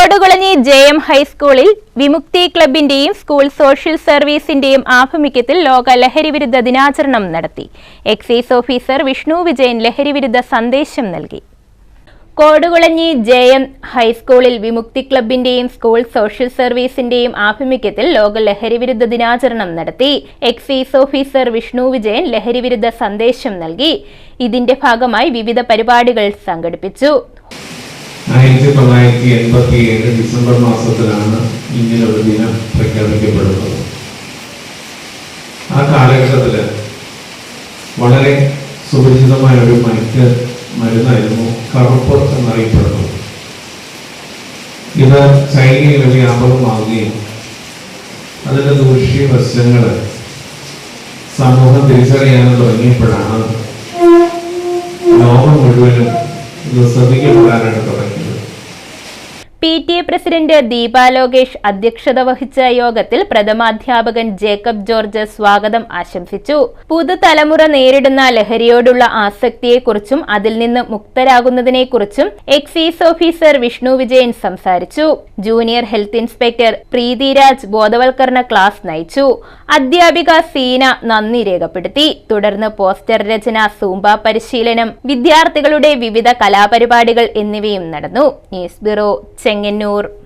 Kodukulanji J M ഹൈസ്കൂളിൽ വിമുക്തി ക്ലബിന്റെയും school social സർവീസിന്റെയും ആഭിമുഖ്യത്തിൽ ലോക ലഹരിവിരുദ്ധ ദിനാചരണം നടത്തി. എക്സൈസ് ഓഫീസർ വിഷ്ണു വിജയൻ ലഹരിവിരുദ്ധ സന്ദേശം നൽകി. കോടുകുളഞ്ഞി ജെ എം ഹൈസ്കൂളിൽ വിമുക്തി ക്ലബിന്റെയും സ്കൂൾ സോഷ്യൽ സർവീസിന്റെയും ആഭിമുഖ്യത്തിൽ ലോക ലഹരിവിരുദ്ധ ദിനാചരണം നടത്തി. എക്സൈസ് ഓഫീസർ വിഷ്ണു വിജയൻ ലഹരിവിരുദ്ധ സന്ദേശം നൽകി. ഇതിന്റെ ഭാഗമായി വിവിധ പരിപാടികൾ സംഘടിപ്പിച്ചു. ആയിരത്തി തൊള്ളായിരത്തി എൺപത്തി ഏഴ് ഡിസംബർ മാസത്തിലാണ് ഇങ്ങനെ ഒരു ദിനം പ്രഖ്യാപിക്കപ്പെടുന്നത്. ആ കാലഘട്ടത്തിൽ വളരെ സുപരിചിതമായ ഒരു മറ്റ് മരുന്നായിരുന്നു കറുപ്പ് എന്നറിയപ്പെടുന്നത്. ഇത് ചൈനയിൽ വ്യാപകമാവുകയും അതിന്റെ ദൂഷ്യവശങ്ങൾ സമൂഹം തിരിച്ചറിയാൻ തുടങ്ങിയപ്പോഴാണ് ലോകം മുഴുവനും ഇത് ശ്രദ്ധിക്കപ്പെടാനായിട്ട് തുടങ്ങിയത്. P T A president Deepa Lokesh അധ്യക്ഷത വഹിച്ച യോഗത്തിൽ പ്രഥമാധ്യാപകൻ ജേക്കബ് ജോർജ് സ്വാഗതം ആശംസിച്ചു. പുതുതലമുറ നേരിടുന്ന ലഹരിയോടുള്ള ആസക്തിയെക്കുറിച്ചും അതിൽ നിന്ന് മുക്തരാകുന്നതിനെക്കുറിച്ചും എക്സൈസ് ഓഫീസർ വിഷ്ണു വിജയൻ സംസാരിച്ചു. ജൂനിയർ ഹെൽത്ത് ഇൻസ്പെക്ടർ പ്രീതിരാജ് ബോധവൽക്കരണ ക്ലാസ് നയിച്ചു. അധ്യാപിക സീന നന്ദി രേഖപ്പെടുത്തി. തുടർന്ന് പോസ്റ്റർ രചന സൂമ്പ പരിശീലനം വിദ്യാർത്ഥികളുടെ വിവിധ കലാപരിപാടികൾ എന്നിവയും നടന്നു. News bureau Chengannur